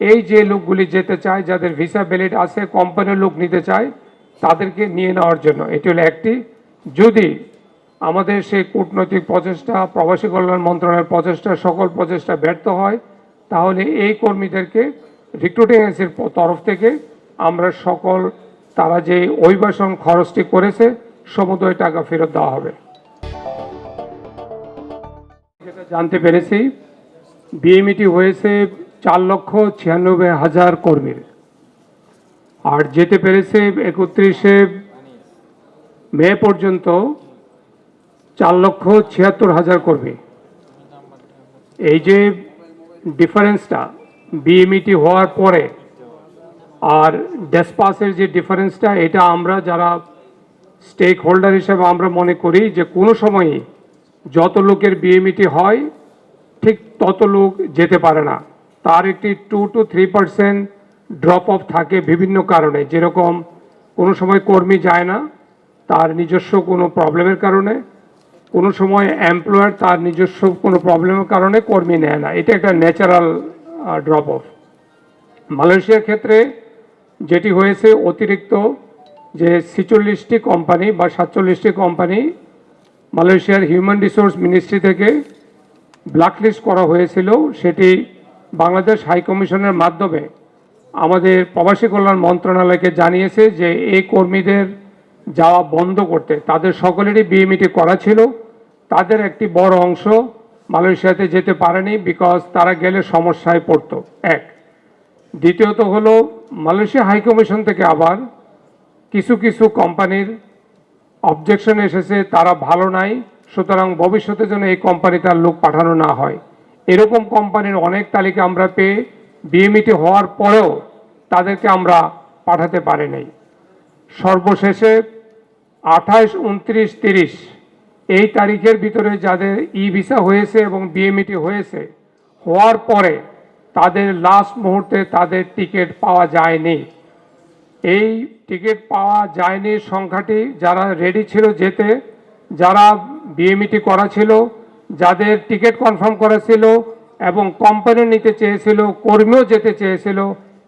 এই যে লোকগুলি যেতে চায়, যাদের ভিসা ভ্যালিড আছে কোম্পানির লোক নিতে চায়, তাদেরকে নিয়ে নেওয়ার জন্য। এটি হলো একটি। যদি আমাদের সেই কূটনৈতিক প্রচেষ্টা, প্রবাসী কল্যাণ মন্ত্রণালয়ের প্রচেষ্টা, সকল প্রচেষ্টা ব্যর্থ হয়, তাহলে এই কর্মীদেরকে রিক্রুটিং এজেন্সির তরফ থেকে আমরা সকল, তারা যে অভিবাসন খরচটি করেছে, সমুদয় টাকা ফেরত দেওয়া হবে। জানতে পেরেছি বিএমইটি হয়েছে চার লক্ষ ছিয়ানব্বই হাজার কর্মীর। আর যেতে পেরেছে একত্রিশে মে পর্যন্ত চার লক্ষ ছিয়াত্তর হাজার কর্মী। এই যে ডিফারেন্সটা বিএমইটি হওয়ার পরে আর ডেসপাসের যে ডিফারেন্সটা, এটা আমরা যারা স্টেক হোল্ডার হিসেবে আমরা মনে করি যে কোনো সময়ই যত লোকের বিএমইটি হয়, ঠিক তত লোক যেতে পারে না। তার একটি two to three percent drop off থাকে বিভিন্ন কারণে। যেরকম কোনো সময় কর্মী যায় না, তার নিজস্ব কোনো প্রবলেমের কারণে। কোনো সময় এমপ্লয়ার তার নিজস্ব কোনো প্রবলেমের কারণে কর্মী নেয় না। এটা একটা ন্যাচারাল ড্রপ অফ মালয়েশিয়ার ক্ষেত্রে যেটি হয়েছে অতিরিক্ত যে ছিচল্লিশটি কোম্পানি বা সাতচল্লিশটি কোম্পানি মালয়েশিয়ার হিউম্যান রিসোর্স মিনিস্ট্রি থেকে ব্ল্যাকলিস্ট করা হয়েছিল। সেটি বাংলাদেশ হাই কমিশনের মাধ্যমে আমাদের প্রবাসী কল্যাণ মন্ত্রণালয়কে জানিয়েছে যে এই কর্মীদের যাওয়া বন্ধ করতে। তাদের সকলেরই বিএমইটি করা ছিল। তাদের একটি বড় অংশ মালয়েশিয়াতে যেতে পারেনি বিকজ তারা গেলে সমস্যায় পড়তো। এক। দ্বিতীয়ত হলো, মালয়েশিয়া হাই কমিশন থেকে আবার কিছু কিছু কোম্পানির অবজেকশন এসেছে, তারা ভালো নাই, সুতরাং ভবিষ্যতে যেন এই কোম্পানি তার লোক পাঠানো না হয়। এরকম কোম্পানির অনেক তালিকা আমরা পেয়ে বিএমইটি হওয়ার পরেও তাদেরকে আমরা পাঠাতে পারি নাই সর্বশেষে আঠাশ, উনত্রিশ, তিরিশ এই তারিখের ভিতরে যাদের ই ভিসা হয়েছে এবং বিএমইটি হয়েছে হওয়ার পরে তাদের লাস্ট মুহূর্তে তাদের টিকিট পাওয়া যায়নি। এই টিকিট পাওয়া যায়নি সংখ্যাটি যারা রেডি ছিল যেতে, যারা বিএমইটি করা ছিল যাদের টিকিট কনফার্ম করেছিল এবং কোম্পানি নিতে চেয়েছিল, কর্মীও যেতে চেয়েছিল,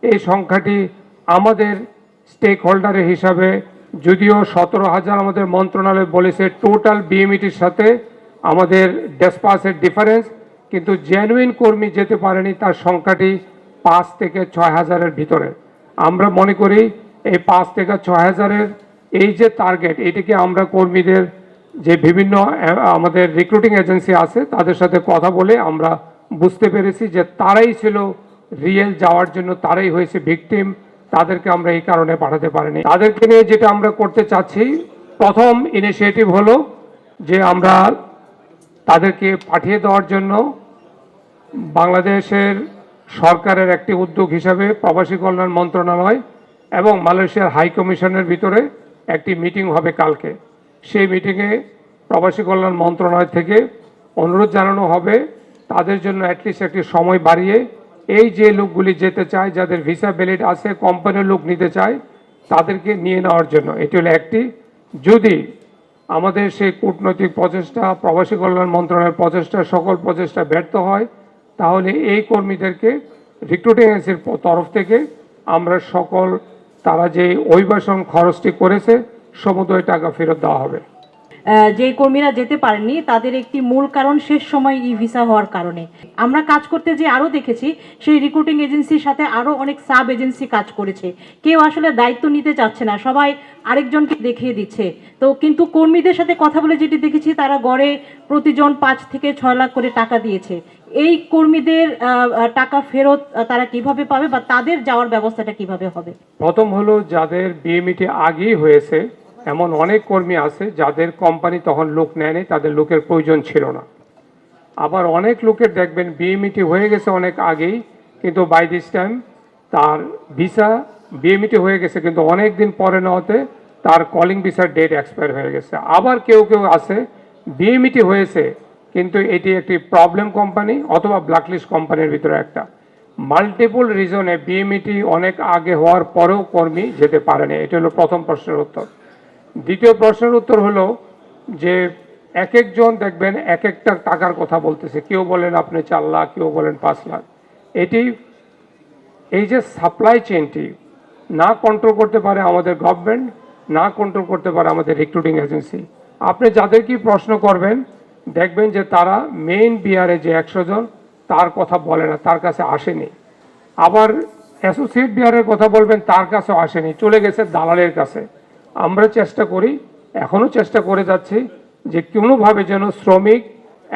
এই সংখ্যাটি আমাদের স্টেক হোল্ডারের হিসাবে যদিও সতেরো হাজার আমাদের মন্ত্রণালয় বলেছে টোটাল বিএমইটির সাথে আমাদের ডেসপাসের ডিফারেন্স কিন্তু জেনুইন কর্মী যেতে পারেনি তার সংখ্যাটি পাঁচ থেকে ছয় হাজারের ভিতরে। আমরা মনে করি এই পাঁচ থেকে ছয় হাজারের এই যে টার্গেট এটিকে আমরা কর্মীদের যে বিভিন্ন আমাদের রিক্রুটিং এজেন্সি আছে, তাদের সাথে কথা বলে আমরা বুঝতে পেরেছি যে তারাই ছিল রিয়েল যাওয়ার জন্য তারাই হয়েছে ভিকটিম তাদেরকে আমরা এই কারণে পাঠাতে পারিনি। তাদেরকে নিয়ে যেটা আমরা করতে চাচ্ছি, প্রথম ইনিশিয়েটিভ হলো যে আমরা তাদেরকে পাঠিয়ে দেওয়ার জন্য বাংলাদেশের সরকারের একটি উদ্যোগ হিসাবে প্রবাসী কল্যাণ মন্ত্রণালয় এবং মালয়েশিয়ার হাই কমিশনের ভিতরে একটি মিটিং হবে কালকে। সেই মিটিংয়ে প্রবাসী কল্যাণ মন্ত্রণালয় থেকে অনুরোধ জানানো হবে, তাদের জন্য অ্যাটলিস্ট একটি সময় বাড়িয়ে এই যে লোকগুলি যেতে চায়, যাদের ভিসা ভ্যালিড আছে কোম্পানির লোক নিতে চায়, তাদেরকে নিয়ে নেওয়ার জন্য। এটি হলো একটি। যদি আমাদের সেই কূটনৈতিক প্রচেষ্টা, প্রবাসী কল্যাণ মন্ত্রণালয়ের প্রচেষ্টা, সকল প্রচেষ্টা ব্যর্থ হয়, তাহলে এই কর্মীদেরকে রিক্রুটিং এজেন্সির তরফ থেকে আমরা সকল, তারা যে অভিবাসন খরচটি করেছে সমুদয় টাকা ফেরত দেওয়া হবে। যে কর্মীরা যেতে পারেননি তাদের একটি মূল কারণ শেষ সময় ই ভিসা হওয়ার কারণে। আমরা কাজ করতে যে আরও দেখেছি সেই রিক্রুটিং এজেন্সির সাথে আরও অনেক সাব এজেন্সি কাজ করেছে। কেউ আসলে দায়িত্ব নিতে চাচ্ছে না সবাই আরেকজনকে দেখিয়ে দিচ্ছে। তো কিন্তু কর্মীদের সাথে কথা বলে যেটি দেখেছি তারা গড়ে প্রতিজন পাঁচ থেকে ছয় লাখ করে টাকা দিয়েছে। এই কর্মীদের টাকা ফেরত তারা কীভাবে পাবে বা তাদের যাওয়ার ব্যবস্থাটা কীভাবে হবে? প্রথম হলো যাদের বিএমইটি আগেই হয়েছে এমন অনেক কর্মী আছে যাদের কোম্পানি তখন লোক নেয়নি, তাদের লোকের প্রয়োজন ছিল না। আবার অনেক লোকের দেখবেন বিএমইটি হয়ে গেছে অনেক আগেই, কিন্তু বাই দিস টাইম তার ভিসা বিএমইটি হয়ে গেছে, কিন্তু অনেক দিন পরে নেওয়াতে তার কলিং ভিসার ডেট এক্সপায়ার হয়ে গেছে। আবার কেউ কেউ আছে বিএমইটি হয়েছে, কিন্তু এটি একটি প্রবলেম কোম্পানি অথবা ব্ল্যাকলিস্ট কোম্পানির ভিতরে একটা। মাল্টিপল রিজনে বিএমইটি অনেক আগে হওয়ার পরেও কর্মী যেতে পারেনি, এটা হলো প্রথম প্রশ্নের উত্তর। দ্বিতীয় প্রশ্নের উত্তর হলো যে এক একজন দেখবেন এক একটা টাকার কথা বলতেছে। কেউ বলেন আপনি চার লাখ, কেউ বলেন পাঁচ লাখ। এটি এই যে সাপ্লাই চেনটি না কন্ট্রোল করতে পারে আমাদের গভর্নমেন্ট না কন্ট্রোল করতে পারে আমাদের রিক্রুটিং এজেন্সি আপনি যাদেরকেই প্রশ্ন করবেন, দেখবেন যে তারা মেইন বিয়ারে যে একশো জন, তার কথা বলে না, তার কাছে আসেনি। আবার অ্যাসোসিয়েট বিয়ারের কথা বলবেন, তার কাছেও আসেনি, চলে গেছে দালালের কাছে। আমরা চেষ্টা করি, এখনও চেষ্টা করে যাচ্ছি যে কোনোভাবে যেন শ্রমিক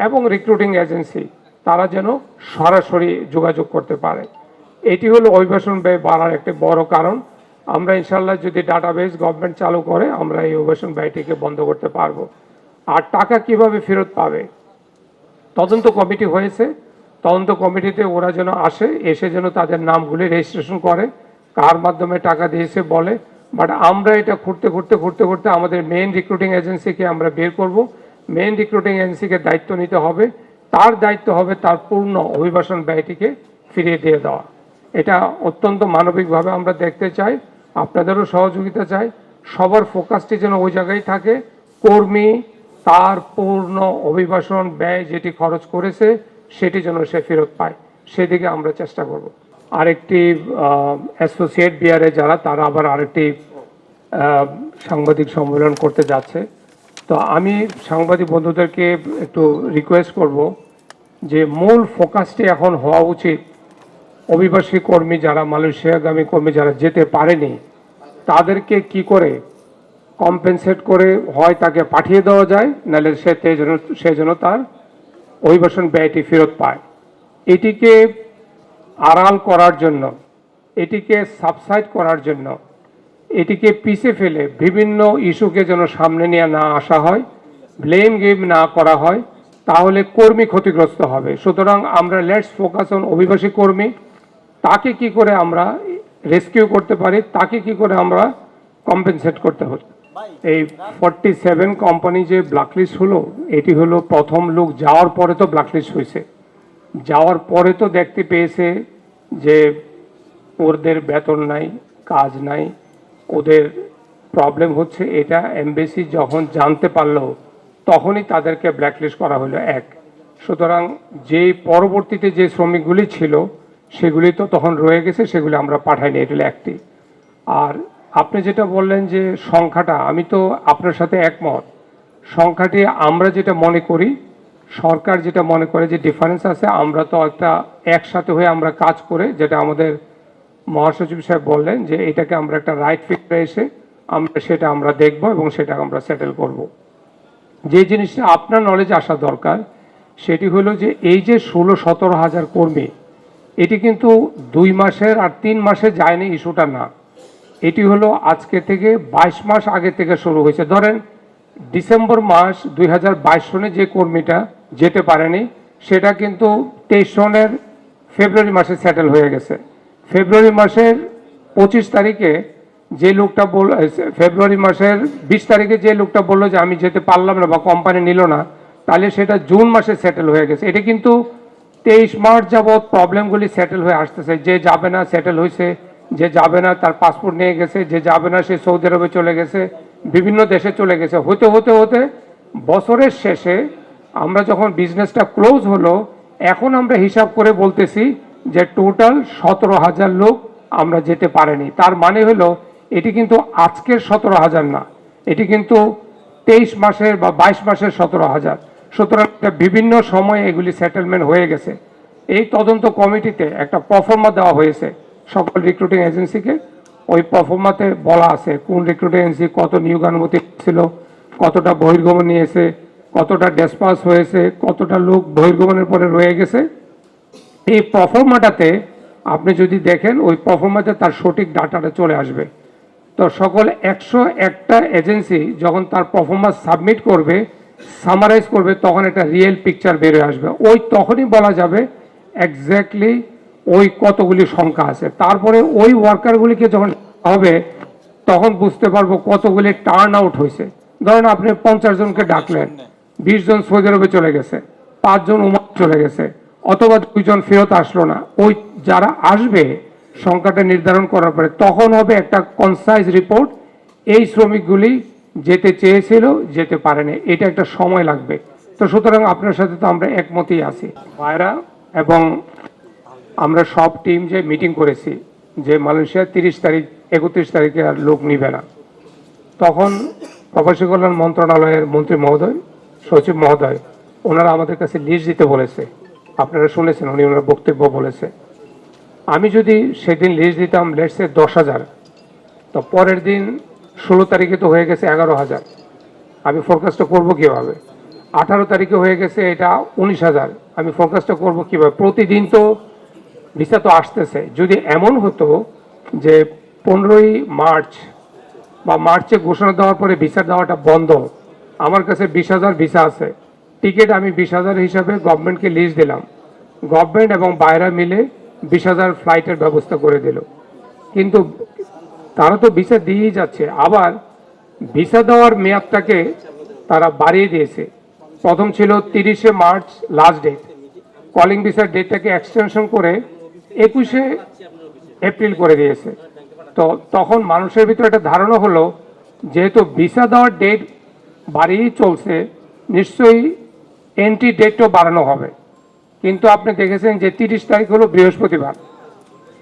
এবং রিক্রুটিং এজেন্সি তারা যেন সরাসরি যোগাযোগ করতে পারে। এটি হলো অভিবাসন ব্যয় বাড়ার একটি বড় কারণ। আমরা ইনশাল্লাহ যদি ডাটাবেস গভর্নমেন্ট চালু করে, আমরা এই অভিবাসন ব্যয়টিকে বন্ধ করতে পারব। আর টাকা কীভাবে ফেরত পাবে? তদন্ত কমিটি হয়েছে। তদন্ত কমিটিতে ওরা যেন আসে, এসে যেন তাদের নামগুলি রেজিস্ট্রেশন করে, কার মাধ্যমে টাকা দিয়েছে বলে বাট আমরা এটা ঘুরতে ঘুরতে ঘুরতে ঘুরতে আমাদের মেন রিক্রুটিং এজেন্সিকে আমরা বের করব। মেন রিক্রুটিং এজেন্সিকে দায়িত্ব নিতে হবে। তার দায়িত্ব হবে তার পূর্ণ অভিবাসন ব্যয়টিকে ফিরিয়ে দিয়ে দেওয়া। এটা অত্যন্ত মানবিকভাবে আমরা দেখতে চাই, আপনাদেরও সহযোগিতা চাই। সবার ফোকাসটি যেন ওই জায়গায় থাকে। কর্মী তার পূর্ণ অভিবাসন ব্যয় যেটি খরচ করেছে, সেটি যেন সে ফেরত পায়। সেদিকে আমরা চেষ্টা করব। আরেকটি অ্যাসোসিয়েট বিয়ারে যারা, তারা আবার আরেকটি সাংবাদিক সম্মেলন করতে যাচ্ছে। তো আমি সাংবাদিক বন্ধুদেরকে একটু রিকোয়েস্ট করব যে মূল ফোকাসটি এখন হওয়া উচিত। অভিবাসী কর্মী যারা, মালয়েশিয়াগামী কর্মী যারা যেতে পারেনি, তাদেরকে কি করে কম্পেনসেট করে হয় তাকে পাঠিয়ে দেওয়া যায়, নাহলে সে যেন সে যেন তার অভিবাসন ব্যয়টি ফেরত পায়। এটিকে আড়াল করার জন্য, এটিকে সাবসাইড করার জন্য, এটিকে পিছে ফেলে বিভিন্ন ইস্যুকে যেন সামনে নিয়ে না আসা হয় ব্লেম গেম না করা হয়, তাহলে কর্মী ক্ষতিগ্রস্ত হবে। সুতরাং আমরা লেটস ফোকাস অন অভিবাসী কর্মী, তাকে কি করে আমরা রেস্কিউ করতে পারি, তাকে কি করে আমরা কম্পেনসেট করতে হচ্ছে এই ফর্টি সেভেন কোম্পানি যে ব্ল্যাকলিস্ট হলো, এটি হলো প্রথম লোক যাওয়ার পরে তো ব্ল্যাকলিস্ট হয়েছে। যাওয়ার পরে তো দেখতে পেয়েছে যে ওদের বেতন নাই, কাজ নাই, ওদের প্রবলেম হচ্ছে এটা এমবেসি যখন জানতে পারল, তখনই তাদেরকে ব্ল্যাকলিস্ট করা হলো, এক। সুতরাং যে পরবর্তীতে যে শ্রমিকগুলি ছিল, সেগুলি তো তখন রয়ে গেছে, সেগুলি আমরা পাঠাইনি, এটা একটি। আর আপনি যেটা বললেন যে সংখ্যাটা, আমি তো আপনার সাথে একমত। সংখ্যাটি আমরা যেটা মনে করি সরকার যেটা মনে করে যে ডিফারেন্স আছে, আমরা তো একটা একসাথে হয়ে আমরা কাজ করে, যেটা আমাদের মহাসচিব সাহেব বললেন যে এটাকে আমরা একটা রাইট ফিক্সে এসে আমরা সেটা আমরা দেখব এবং সেটা আমরা সেটেল করব। যে জিনিসটা আপনার নলেজ আসা দরকার, সেটি হলো যে এই যে ষোলো সতেরো হাজার কর্মী, এটি কিন্তু দুই মাসের আর তিন মাসে যায়নি ইস্যুটা না। এটি হলো আজকে থেকে বাইশ মাস আগে থেকে শুরু হয়েছে। ধরেন ডিসেম্বর মাস দুই হাজার বাইশ সনে যে কর্মীটা যেতে পারেনি। সেটা কিন্তু তেইশ সনের ফেব্রুয়ারি মাসে সেটেল হয়ে গেছে। ফেব্রুয়ারি মাসের পঁচিশ তারিখে যে লোকটা বল ফেব্রুয়ারি মাসের বিশ তারিখে যে লোকটা বলল যে আমি যেতে পারলাম না বা কোম্পানি নিল না, তাহলে সেটা জুন মাসে সেটেল হয়ে গেছে। এটা কিন্তু তেইশ মার্চ যাবৎ প্রবলেমগুলি সেটেল হয়ে আসতেছে। যে যাবে না সেটেল হয়েছে যে যাবে না তার পাসপোর্ট নিয়ে গেছে, যে যাবে না সে সৌদি আরবে চলে গেছে, বিভিন্ন দেশে চলে গেছে। হতে হতে হতে বছরের শেষে আমরা যখন বিজনেসটা ক্লোজ হলো, এখন আমরা হিসাব করে বলতেছি যে টোটাল সতেরো হাজার লোক আমরা যেতে পারিনি। তার মানে হলো, এটি কিন্তু আজকের সতেরো হাজার না। এটি কিন্তু তেইশ মাসের বা বাইশ মাসের সতেরো হাজার। সুতরাং বিভিন্ন সময়ে এগুলি সেটেলমেন্ট হয়ে গেছে। এই তদন্ত কমিটিতে একটা পারফর্মা দেওয়া হয়েছে সকল রিক্রুটিং এজেন্সিকে ওই পারফর্মাতে বলা আছে, কোন রিক্রুটিং এজেন্সি কত নিয়োগানুমতি ছিল কতটা বহির্গমন নিয়েছে কতটা ডেসপাস হয়েছে, কতটা লোক বহির্গমনের পরে রয়ে গেছে, এই পারফর্মাটাতে আপনি যদি দেখেন, ওই পারফর্মাতে তার সঠিক ডাটাটা চলে আসবে। তো সকল একশো একটা এজেন্সি যখন তার পারফরমেন্স সাবমিট করবে সামারাইজ করবে, তখন একটা রিয়েল পিকচার বেরিয়ে আসবে। ওই তখনই বলা যাবে এক্স্যাক্টলি ওই কতগুলি সংখ্যা আছে। তারপরে ওই ওয়ার্কারগুলিকে যখন হবে, তখন বুঝতে পারব কতগুলি টার্ন আউট হয়েছে। ধরেন আপনি পঞ্চাশ জনকে ডাকলেন। বিশ জন সৌদি আরবে চলে গেছে পাঁচজন উমার চলে গেছে, অথবা দুইজন ফেরত আসলো না। ওই যারা আসবে, সংখ্যাটা নির্ধারণ করার পরে তখন হবে একটা কনসাইজ রিপোর্ট এই শ্রমিকগুলি যেতে চেয়েছিল, যেতে পারেনি। এটা একটা সময় লাগবে। তো সুতরাং আপনার সাথে তো আমরা একমতই আছি। ভাইরা এবং আমরা সব টিম যে মিটিং করেছি, যে মালয়েশিয়া তিরিশ তারিখ, একত্রিশ তারিখে আর লোক নিবে না। তখন প্রবাসী কল্যাণ মন্ত্রণালয়ের মন্ত্রী মহোদয় সচিব মহোদয়, ওনারা আমাদের কাছে লিস্ট দিতে বলেছে। আপনারা শুনেছেন, উনি ওনার বক্তব্য বলেছে। আমি যদি সেদিন লিস্ট দিতাম লেটসে দশ হাজার, তো পরের দিন ষোলো তারিখে তো হয়ে গেছে এগারো হাজার। আমি ফোরকাস্টটা করব কীভাবে? আঠারো তারিখে হয়ে গেছে এটা উনিশ হাজার। আমি ফোরকাস্টটা করব কীভাবে? প্রতিদিন তো ভিসা তো আসতেছে। যদি এমন হতো যে পনেরোই মার্চ বা মার্চে ঘোষণা দেওয়ার পরে ভিসা দেওয়াটা বন্ধ আমার কাছে বিশ হাজার ভিসা আছে। টিকিট আমি বিশ হাজার হিসাবে গভর্নমেন্টকে লিস্ট দিলাম। গভর্নমেন্ট এবং বাইরা মিলে বিশ হাজার ফ্লাইটের ব্যবস্থা করে দিল। কিন্তু তারা তো ভিসা দিয়েই যাচ্ছে। আবার ভিসা দেওয়ার মেয়াদটাকে তারা বাড়িয়ে দিয়েছে। প্রথম ছিল তিরিশে মার্চ লাস্ট ডেট কলিং ভিসার ডেটটাকে এক্সটেনশন করে একুশে এপ্রিল করে দিয়েছে। তো তখন মানুষের ভিতরে একটা ধারণা হলো, যেহেতু ভিসা দেওয়ার ডেট বাড়িয়েই চলছে, নিশ্চয়ই এন্ট্রি ডেটও বাড়ানো হবে। কিন্তু আপনি দেখেছেন যে তিরিশ তারিখ হলো বৃহস্পতিবার,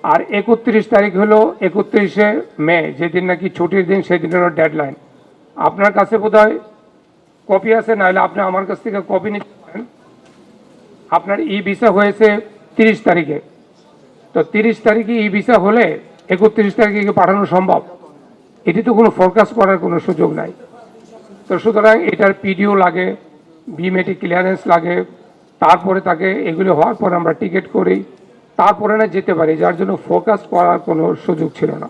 আর একত্রিশ তারিখ হলো একত্রিশে মে, যেদিন নাকি ছুটির দিন, সেদিন হলো ডেডলাইন আপনার কাছে বোধহয় কপি আছে, নাহলে আপনি আমার কাছ থেকে কপি নিতে পারেন। আপনার ই ভিসা হয়েছে তিরিশ তারিখে। তো তিরিশ তারিখে ই ভিসা হলে একত্রিশ তারিখে পাঠানো সম্ভব? এটি তো কোনো ফোরকাস্ট করার কোনো সুযোগ নাই। তো সুতরাং এটার পিডিও লাগে বিমেটি ক্লিয়ারেন্স লাগে, তারপরে তাকে এগুলো হওয়ার পর আমরা টিকিট করি, তারপরে না যেতে পারি, যার জন্য ফোকাস করার কোনো সুযোগ ছিল না।